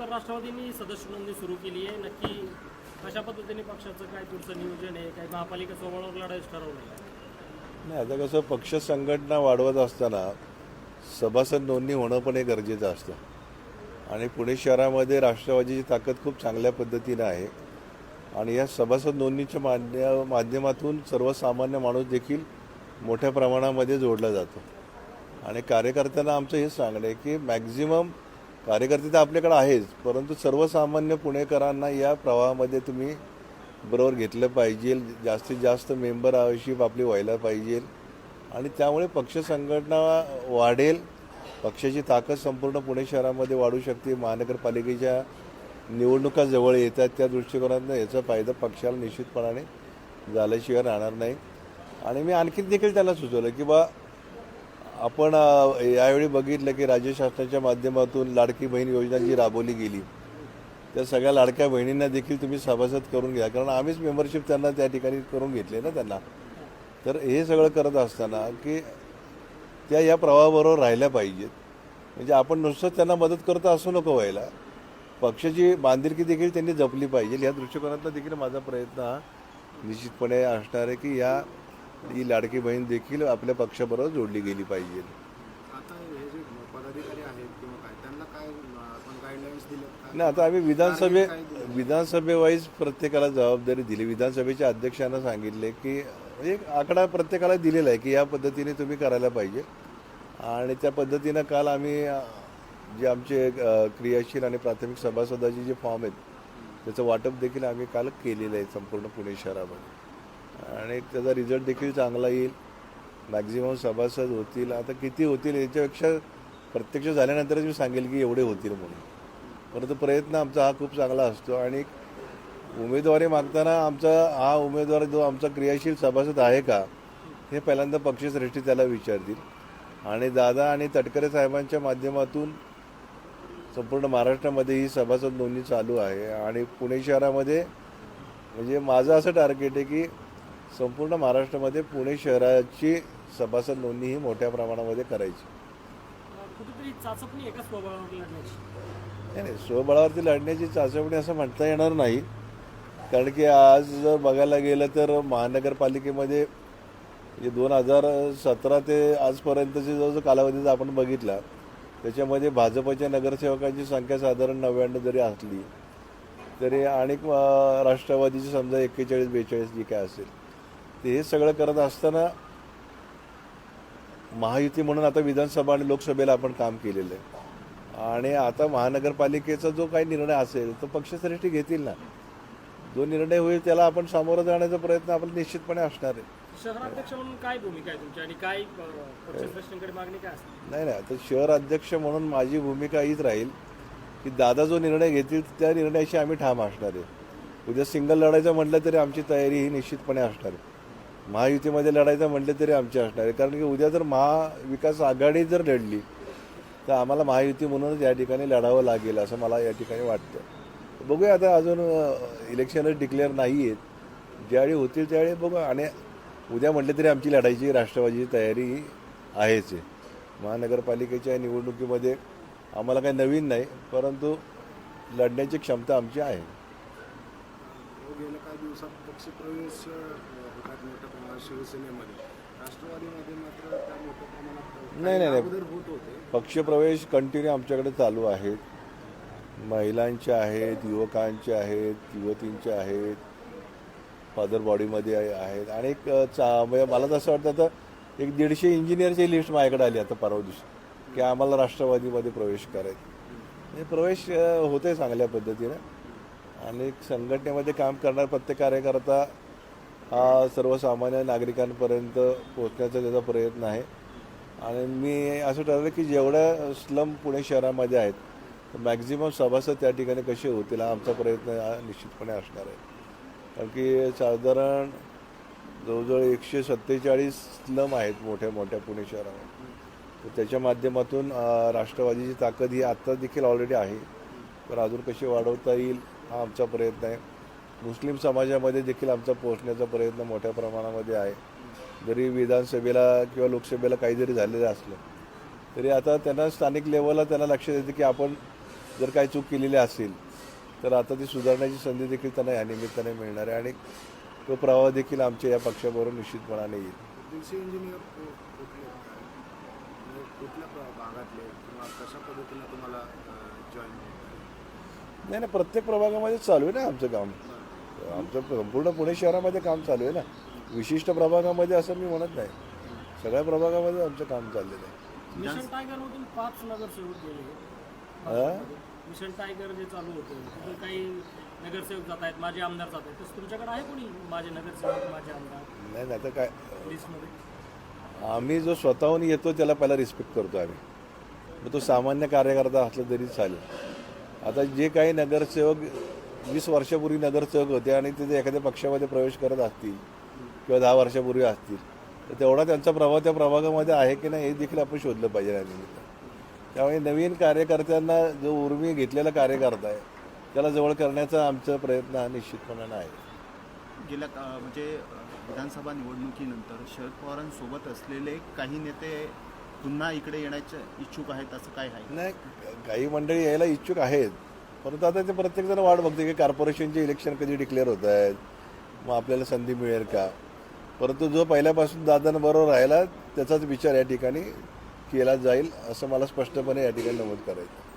तर राष्ट्रवादीने सदस्य नोंदणी सुरू केली आहे. नक्की कशा पद्धतीने पक्षाचं काय पुढचं नियोजन आहे काय महापालिका सोबळावर लढायचं ठरवलं आहे? नाही आता कसं पक्ष संघटना वाढवत असताना सभासद नोंदणी होणं पण हे गरजेचं असतं. आणि पुणे शहरामध्ये राष्ट्रवादीची ताकद खूप चांगल्या पद्धतीनं आहे. आणि या सभासद नोंदणीच्या माध्य माध्यमातून सर्वसामान्य माणूस देखील मोठ्या प्रमाणामध्ये जोडला जातो. आणि कार्यकर्त्यांना आमचं हे सांगणं आहे की मॅक्झिमम कार्यकर्ते तर आपल्याकडे आहेच परंतु सर्वसामान्य पुणेकरांना या प्रवाहामध्ये तुम्ही बरोबर घेतलं पाहिजे. जास्तीत जास्त मेंबरशिप आपली व्हायला पाहिजे. आणि त्यामुळे पक्ष संघटना वाढेल. पक्षाची ताकद संपूर्ण पुणे शहरामध्ये वाढू शकते. महानगरपालिकेच्या निवडणुका जवळ येतात. त्या दृष्टिकोनातून याचा फायदा पक्षाला निश्चितपणाने झाल्याशिवाय राहणार नाही. आणि मी आणखी देखील त्याला सुचवलं की बा आपण यावेळी बघितलं की राज्य शासनाच्या माध्यमातून लाडकी बहीण योजना जी राबवली गेली त्या सगळ्या लाडक्या बहिणींना देखील तुम्ही सभासद करून घ्या. कारण आम्हीच मेंबरशिप त्यांना त्या ठिकाणी करून घेतले ना त्यांना. तर हे सगळं करत असताना की त्या या प्रवाहाबरोबर राहिल्या पाहिजेत. म्हणजे आपण नुसतं त्यांना मदत करतो असं नको व्हायला. पक्षाची बांधिलकी देखील त्यांनी जपली पाहिजे. या दृष्टिकोनातला देखील माझा प्रयत्न हा निश्चितपणे असणार आहे की या ही लाडकी बहीण देखील आपल्या पक्षाबरोबर जोडली गेली पाहिजे. नाही आता आम्ही विधानसभे विधानसभेवाईज प्रत्येकाला जबाबदारी दिली. विधानसभेच्या अध्यक्षांना सांगितले की एक आकडा प्रत्येकाला दिलेला आहे की या पद्धतीने तुम्ही करायला पाहिजे. आणि त्या पद्धतीनं काल आम्ही जे आमचे क्रियाशील आणि प्राथमिक सभासदाचे जे फॉर्म आहेत त्याचं वाटप देखील आम्ही काल केलेलं आहे संपूर्ण पुणे शहरामध्ये. आणि त्याचा रिझल्ट देखील चांगला येईल. मॅक्झिमम सभासद होतील. आता किती होतील याच्यापेक्षा प्रत्यक्ष झाल्यानंतरच मी सांगेल की एवढे होतील म्हणून. परंतु प्रयत्न आमचा हा खूप चांगला असतो आणि उमेदवारी मागताना आमचा हा उमेदवार जो आमचा क्रियाशील सभासद आहे का हे पहिल्यांदा पक्षश्रेष्ठी त्याला विचारतील. आणि दादा आणि तटकरे साहेबांच्या माध्यमातून संपूर्ण महाराष्ट्रामध्ये ही सभासद नोंदणी चालू आहे. आणि पुणे शहरामध्ये म्हणजे माझं असं टार्गेट आहे की संपूर्ण महाराष्ट्रामध्ये पुणे शहराची सभासद नोंदणी ही मोठ्या प्रमाणामध्ये करायची. अं, कुठेतरी चाचपणी एका स्वबळावर लढण्याची. नाही नाही स्वबळावरती लढण्याची चाचपणी असं म्हणता येणार नाही. कारण की आज जर बघायला गेलं तर महानगरपालिकेमध्ये जे दोन हजार सतरा ते आजपर्यंतचे जो जो कालावधी जर आपण बघितला त्याच्यामध्ये भाजपच्या नगरसेवकांची संख्या साधारण नव्याण्णव जरी असली तरी आणि राष्ट्रवादीची समजा एक्केचाळीस बेचाळीस जी काय असेल ते हे सगळं करत असताना महायुती म्हणून आता विधानसभा आणि लोकसभेला आपण काम केलेलं आहे. आणि आता महानगरपालिकेचा जो काही निर्णय असेल तो पक्षश्रेष्ठी घेतील ना. जो निर्णय होईल त्याला आपण सामोरं जाण्याचा प्रयत्न आपला निश्चितपणे असणार आहे. शहराध्यक्ष म्हणून काय भूमिका आहे तुमची? आणि काय पक्षश्रेष्ठींकडे मागणी काय असते? नाही नाही. आता शहर अध्यक्ष म्हणून माझी भूमिका हीच राहील की दादा जो निर्णय घेतील त्या निर्णयाशी आम्ही ठाम असणार आहे. उद्या सिंगल लढायचं म्हटलं तरी आमची तयारी ही निश्चितपणे असणार आहे. महायुतीमध्ये लढायचं म्हटलं तरी आमची असणार आहे. कारण की उद्या जर महाविकास आघाडी जर लढली तर आम्हाला महायुती म्हणूनच या ठिकाणी लढावं लागेल असं मला या ठिकाणी वाटतं. बघूया आता अजून इलेक्शनच डिक्लेअर नाही आहेत ज्यावेळी होतील त्यावेळी बघू. आणि उद्या म्हटलं तरी आमची लढाईची राष्ट्रवादीची तयारी ही आहेच आहे. महानगरपालिकेच्या निवडणुकीमध्ये आम्हाला काही नवीन नाही परंतु लढण्याची क्षमता आमची आहे. गेल्या काही दिवसात पक्षप्रवेश अं, होतात मोठ्या प्रमाणात शिवसेनेमध्ये. राष्ट्रवादीमध्ये मात्र त्या मोठ्या प्रमाणात नाही, नाही, नाही. अगोदर होत होते. पक्षप्रवेश कंटिन्यू आमच्याकडे चालू आहेत. महिलांचे आहेत युवकांचे आहेत युवतींचे आहेत फादर बॉडीमध्ये आहे- आहेत. आणि एक चा म्हणजे मला तसं वाटतं आता एक दीडशे इंजिनियरची लिस्ट माझ्याकडे आली आता परवा दिवशी की आम्हाला राष्ट्रवादीमध्ये प्रवेश करायचा. म्हणजे प्रवेश अ, होते चांगल्या पद्धतीनं. आणि संघटनेमध्ये काम करणारा प्रत्येक कार्यकर्ता हा सर्वसामान्य नागरिकांपर्यंत पोहोचण्याचा त्याचा प्रयत्न आहे. आणि मी असं ठरवलं की जेवढ्या स्लम पुणे शहरामध्ये आहेत मॅक्झिमम सभासद त्या ठिकाणी कसे होतील हा आमचा प्रयत्न हा निश्चितपणे असणार आहे. कारण की साधारण जवळजवळ एकशे सत्तेचाळीस स्लम आहेत मोठ्या मोठ्या पुणे शहरामध्ये. तर त्याच्या माध्यमातून राष्ट्रवादीची ताकद ही आत्ता देखील ऑलरेडी आहे. तर अजून कशी वाढवता येईल हा आमचा प्रयत्न आहे. मुस्लिम समाजामध्ये देखील आमचा पोहोचण्याचा प्रयत्न मोठ्या प्रमाणामध्ये आहे. जरी विधानसभेला किंवा लोकसभेला काही जरी झालेलं असलं तरी आता त्यांना स्थानिक लेवलला त्यांना लक्षात येतं की आपण जर काही चूक केलेली असेल तर आता ती सुधारण्याची संधी देखील त्यांना या निमित्ताने मिळणार आहे आणि तो प्रवाह देखील आमच्या या पक्षाबरोबर निश्चितपणाने येईल? म्हणजे नाही नाही प्रत्येक प्रभागामध्ये चालू आहे ना आमचं काम. आमचं संपूर्ण पुणे शहरामध्ये काम चालू आहे ना. विशिष्ट प्रभागामध्ये असं मी म्हणत नाही. सगळ्या प्रभागामध्ये आमचं काम चाललेलं आहे. मिशन टायगरमधून पाच नगरसेवक गेले. हा? मिशन टायगर जे चालू होतं तिथून काही नगरसेवक जात आहेत माझे आमदार जात आहेत. तसं तुमच्याकडे आहे कोणी माझे नगरसेवक माझे आमदार? नाही नाही आता काय? लिस्टमध्ये? आम्ही जो स्वतःहून येतो त्याला पहिला रिस्पेक्ट करतो आम्ही. मग तो सामान्य कार्यकर्ता असला तरी चालेल. आता जे काही नगरसेवक वीस वर्षापूर्वी नगरसेवक होते आणि ते एखाद्या पक्षामध्ये प्रवेश करत असतील किंवा दहा वर्षापूर्वी असतील तर तेवढा त्यांचा प्रभाव त्या प्रभागामध्ये आहे की नाही हे देखील आपण शोधलं पाहिजे या त्यामुळे नवीन कार्यकर्त्यांना जो उर्मी घेतलेला कार्यकर्ता आहे त्याला जवळ करण्याचा आमचा प्रयत्न हा निश्चितपणानं आहे गेल्या म्हणजे विधानसभा निवडणुकीनंतर शरद पवारांसोबत असलेले काही नेते पुन्हा इकडे येण्याचे इच्छुक आहेत असं काय आहे? नाही काही मंडळी यायला इच्छुक आहेत. परंतु आता ते प्रत्येकजण वाट बघते की कॉर्पोरेशनचे इलेक्शन कधी डिक्लेअर होत आहेत मग आपल्याला संधी मिळेल का? परंतु जो पहिल्यापासून दादांबरोबर राहिला त्याचाच विचार या ठिकाणी केला जाईल असं मला स्पष्टपणे या ठिकाणी नमूद करायचं